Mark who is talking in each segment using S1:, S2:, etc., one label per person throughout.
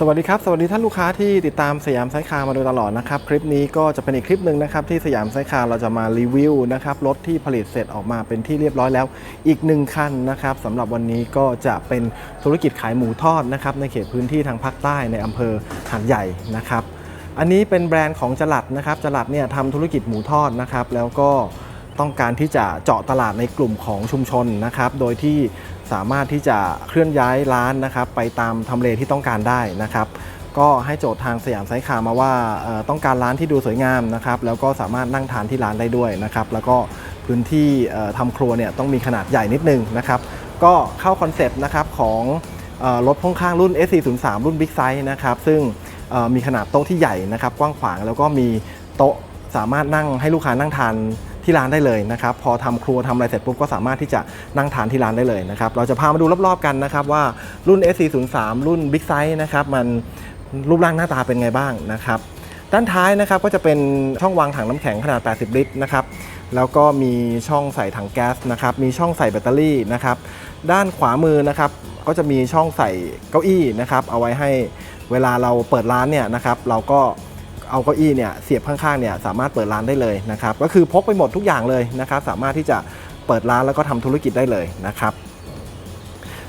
S1: สวัสดีครับ สวัสดีท่านลูกค้าที่ติดตามสยามไซคาร์มาโดยตลอดนะครับ คลิปนี้ก็จะเป็นอีกคลิปหนึ่งนะครับที่สยามไซคาร์เราจะมารีวิวนะครับรถที่ผลิตเสร็จออกมาเป็นที่เรียบร้อยแล้ว อีกหนึ่งคันนะครับสำหรับวันนี้ก็จะเป็นธุรกิจขายหมูทอดนะครับในเขตพื้นที่ทางภาคใต้ในอำเภอหาดใหญ่นะครับ อันนี้เป็นแบรนด์ของจลัดนะครับจลัดเนี่ยทำธุรกิจหมูทอดนะครับแล้วก็ต้องการที่จะเจาะตลาดในกลุ่มของชุมชนนะครับ โดยที่ สามารถที่จะเคลื่อนย้ายร้านนะครับไปตามทำเลที่ต้องการได้นะครับก็ให้โจทย์ทางสยามไซคามาว่าต้องการร้านที่ดูสวยงามนะครับแล้วก็สามารถนั่งทานที่ร้านได้ด้วยนะครับแล้วก็พื้นที่เอ่อทำครัวเนี่ยต้องมีขนาดใหญ่นิดนึงนะครับก็เข้าคอนเซปต์นะครับของรถพ่วงข้างรุ่น S403 รุ่น Big Size นะครับซึ่งมีขนาดโต๊ะที่ใหญ่นะครับกว้างขวางแล้วก็มีโต๊ะสามารถนั่งให้ลูกค้านั่งทาน ที่ร้านได้เลยนะครับพอทำครัวทำอะไรเสร็จปุ๊บก็สามารถที่จะนั่งทานที่ร้านได้เลยนะครับเราจะพามาดูรอบๆกันนะครับว่ารุ่น S403 รุ่น Big Size นะครับมันรูปร่างหน้าตาเป็นไงบ้างนะครับด้านท้ายนะครับก็จะเป็นช่องวางถังน้ำแข็งขนาด 80 ลิตรนะครับแล้วก็มีช่องใส่ถังแก๊สนะครับมีช่องใส่แบตเตอรี่นะครับด้านขวามือนะครับก็จะมีช่องใส่เก้าอี้นะครับเอาไว้ให้เวลาเราเปิดร้านเนี่ยนะครับเราก็ เอาเก้าอี้เนี่ยเสียบข้างๆเนี่ยสามารถเปิดร้านได้เลยนะครับก็คือพกไปหมดทุกอย่างเลยนะครับสามารถที่จะเปิดร้านแล้วก็ทำธุรกิจได้เลยนะครับ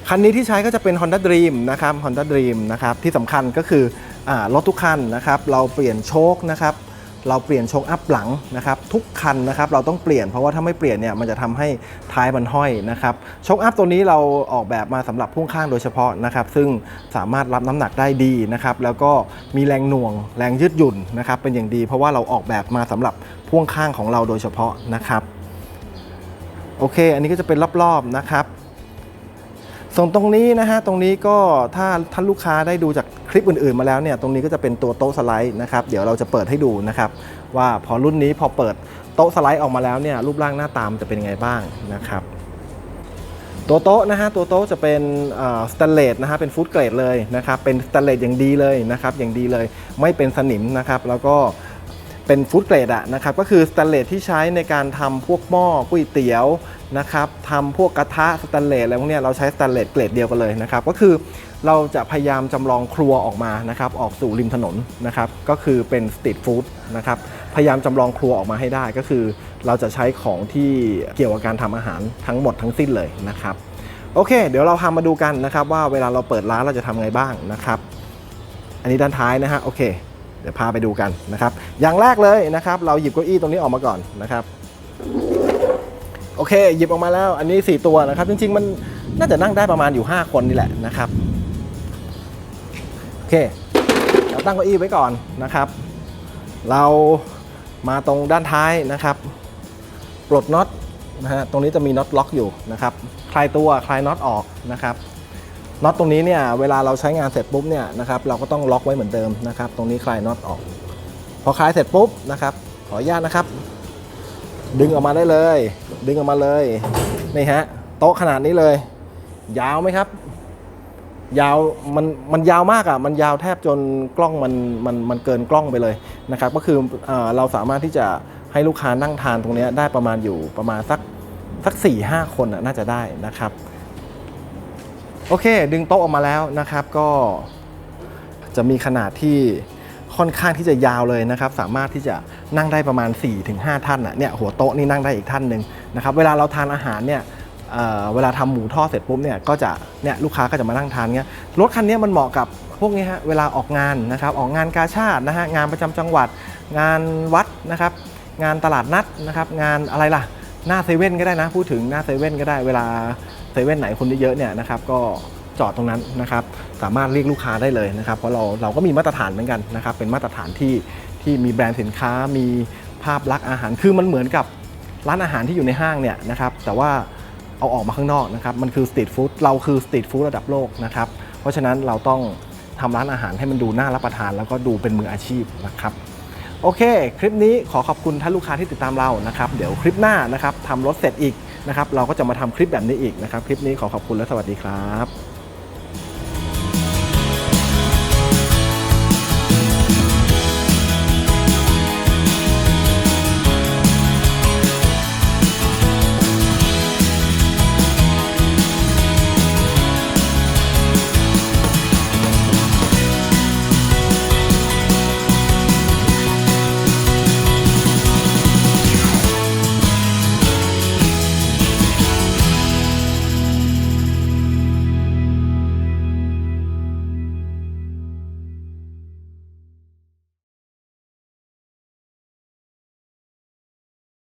S1: คันนี้ที่ใช้ก็จะเป็น Honda Dream นะครับ Honda Dream นะครับที่สำคัญก็คืออรถทุกคันนะครับ เราเปลี่ยนโชคนะครับ เราเปลี่ยนชคอัพหลังนะครับทุกคันนะครับเราต้องเปลี่ยนเพราะว่าถ้าไม่เปลี่ยนเนี่ยมันจะทำให้ท้ายมันห้อยนะครับชคอัพตัวนี้เราออกแบบมาสำหรับพ่วงข้างโดยเฉพาะนะครับซึ่งสามารถรับน้ำหนักได้ดีนะครับแล้วก็มีแรงหน่วงแรงยืดหยุ่นนะครับเป็นอย่างดี เพราะว่าเราออกแบบมาสำหรับพ่วงข้างของเราโดยเฉพาะนะครับโอเค อันนี้ก็จะเป็นรอบๆนะครับ ส่วนตรงนี้นะฮะตรงนี้ก็ถ้าท่านลูกค้าได้ดูจากคลิปอื่นๆมาแล้วเนี่ยตรงนี้ก็จะเป็นตัวโต๊ะสไลด์นะครับเดี๋ยวเราจะเปิดให้ดูนะครับว่าพอรุ่นนี้พอเปิดโต๊ะสไลด์ออกมาแล้วเนี่ยรูปร่างหน้าตามจะเป็นยังไงบ้างนะครับตัวโต๊ะนะฮะตัวโต๊ะจะเป็นสแตนเลสนะฮะเป็นฟู้ดเกรดเลยนะครับเป็นสแตนเลสอย่างดีเลยนะครับอย่างดีเลยไม่เป็นสนิมนะครับแล้วก็เป็นฟู้ดเกรดอะนะครับก็คือสแตนเลสที่ใช้ในการทำพวกหม้อก๋วยเตี๋ยว นะครับทำพวกกระทะสแตนเลสอะไรพวกนี้เราใช้สแตนเลสเกรดเดียวกันเลยนะครับ ก็คือเราจะพยายามจำลองครัวออกมานะครับ ออกสู่ริมถนนนะครับ ก็คือเป็นสตรีทฟู้ดนะครับ พยายามจำลองครัวออกมาให้ได้ ก็คือเราจะใช้ของที่เกี่ยวกับการทำอาหารทั้งหมดทั้งสิ้นเลยนะครับ โอเค เดี๋ยวเราพามาดูกันนะครับ ว่าเวลาเราเปิดร้านเราจะทำไงบ้างนะครับ อันนี้ด้านท้ายนะฮะ โอเค เดี๋ยวพาไปดูกันนะครับ อย่างแรกเลยนะครับ เราหยิบเก้าอี้ตรงนี้ออกมาก่อนนะครับ โอเค หยิบออกมาแล้ว อันนี้ 4 ตัวนะครับ จริง ๆ มันน่าจะนั่งได้ประมาณอยู่ 5 คนนี่แหละนะครับ โอเค เราตั้งเก้าอี้ไว้ก่อนนะครับ เรามาตรงด้านท้ายนะครับ ปลดน็อตนะฮะ ตรงนี้จะมีน็อตล็อกอยู่นะครับ คลายตัว คลายน็อตออกนะครับ น็อตตรงนี้เนี่ย เวลาเราใช้งานเสร็จปุ๊บเนี่ยนะครับ เราก็ต้องล็อกไว้เหมือนเดิมนะครับ ตรงนี้คลายน็อตออก พอคลายเสร็จปุ๊บนะครับ ขออนุญาตนะครับ ดึงออกมาได้เลย ดึงออกมาเลยนี่ฮะโต๊ะขนาดนี้เลย ยาวไหมครับ ยาวมันมันยาวมากอะ่ะมันยาวแทบจนกล้องมันมันมันเกินกล้องไปเลยนะครับ ก็คือเอเราสามารถที่จะให้ลูกค้านั่งทานตรงนี้ได้ประมาณอยู่ประมาณสักสักสี่ห้าคนน่ะน่าจะได้นะครับ โอเค ดึงโต๊ะออกมาแล้วนะครับ ก็จะมีขนาดที่ ค่อนข้างที่จะยาวเลยนะครับ สามารถที่จะนั่งได้ประมาณ 4-5 ท่านอะเนี่ยหัวโต๊ะนี่นั่งได้อีกท่านหนึ่งนะครับเวลาเราทานอาหารเนี่ยเเวลาทำหมูทอดเสร็จปุ๊บเนี่ยก็จะเนี่ยลูกค้าก็จะมานั่งทานเงี้ยรถคันนี้มันเหมาะกับพวกนี้ฮะเวลาออกงานนะครับออกงานกาชาตินะฮะงานประจำจังหวัด งานวัดนะครับงานตลาดนัดนะครับงานอะไรล่ะหน้าเซเว่นก็ได้นะ พูดถึงหน้าเซเว่นก็ได้เวลาเซเว่นไหนคนเยอะๆเนี่ยนะครับก็ จอดตรงนั้นนะครับ สามารถเรียกลูกค้าได้เลยนะครับ เพราะเราเราก็มีมาตรฐานเหมือนกันนะครับ เป็นมาตรฐานที่ที่มีแบรนด์สินค้า มีภาพลักษณ์อาหาร คือมันเหมือนกับร้านอาหารที่อยู่ในห้างเนี่ยนะครับ แต่ว่าเอาออกมาข้างนอกนะครับ มันคือสตรีทฟู้ด เราคือสตรีทฟู้ดระดับโลกนะครับ เพราะฉะนั้นเราต้องทำร้านอาหารให้มันดูน่ารับประทาน แล้วก็ดูเป็นมืออาชีพนะครับ โอเค คลิปนี้ขอขอบคุณท่านลูกค้าที่ติดตามเรานะครับ เดี๋ยวคลิปหน้านะครับทำรถเสร็จอีกนะครับ เราก็จะมาทำคลิปแบบนี้อีกนะครับ คลิปนี้ขอขอบคุณและสวัสดีครับ